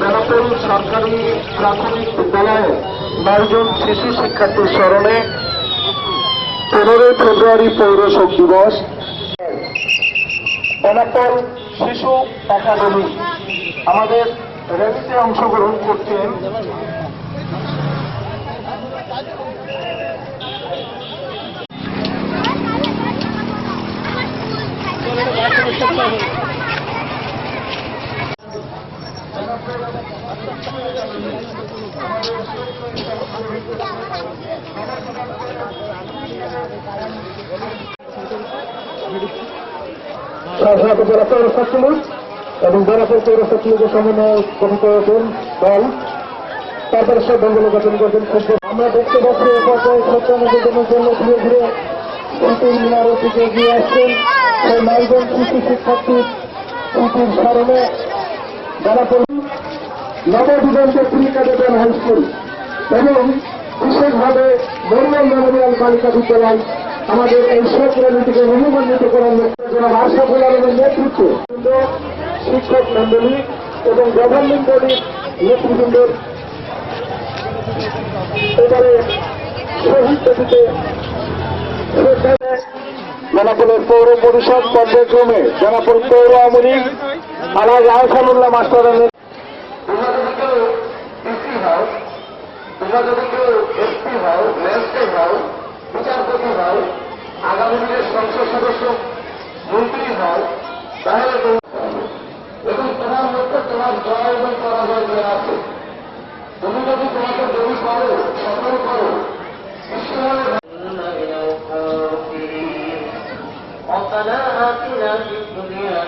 বেনাপোল সরকারি প্রাথমিক বিদ্যালয়ে নয়জন শিশু শিক্ষার্থীর স্মরণে পনেরোই ফেব্রুয়ারি পৌর শোক দিবস। বেনাপোল শিশু একাডেমি আমাদের র্যালিতে অংশগ্রহণ করছেন। সাধারণত জেলা পৌর ছাত্রলীগ এবং বেনাপোল পৌর ছাত্রলীগের সমন্বয়ে গঠিত হয়েছেন দল। তারপরে সব বেঙ্গল গঠন করেছেন আমরা দেখতে পাচ্ছি এ পর্যায়ে জন্য ধীরে ধীরে কুতুব মিনারের দিকে এগিয়ে আসছেন। সেই নয়জন শিশু শিক্ষার্থীর স্মৃতির স্মরণে বেনাপোল নবদিগন্তের প্রিকাদেবেন হাই স্কুল। এবং বিশেষভাবে মরিয়াম মেমোরিয়াল বালিকা বিদ্যালয় আমাদের এই শোক র্যালিটিকে মহিমান্বিত করার লক্ষ্যে জনাব আশরাফুল আলমের নেতৃত্বে শিক্ষক মন্ডলী এবং গভর্নমেন্ট বডির নেতৃবৃন্দের এবারে শহীদ বেদিতে বেনাপোলের পৌর পরিষদ পর্যায়ক্রমে বেনাপোল পৌর আওয়ামী লীগ আলাজ আহসানুল্লাহ মাস্টারের তোমরা যদি কেউ ডিসি হও তোমরা যদি কেউ এসপি হও ম্যাজিস্ট্রেট হও বিচারপতি হও আগামী দিনের সংসদ সদস্য মন্ত্রী হও তাহলে তোমরা এবং তোমার মধ্যে তোমার জয় এবং পরাজয় দেওয়া আছে তুমি যদি তোমাকে দেবী করো সফল করো ঈশ্বরের من الخاسرين ربنا آتنا في الدنيا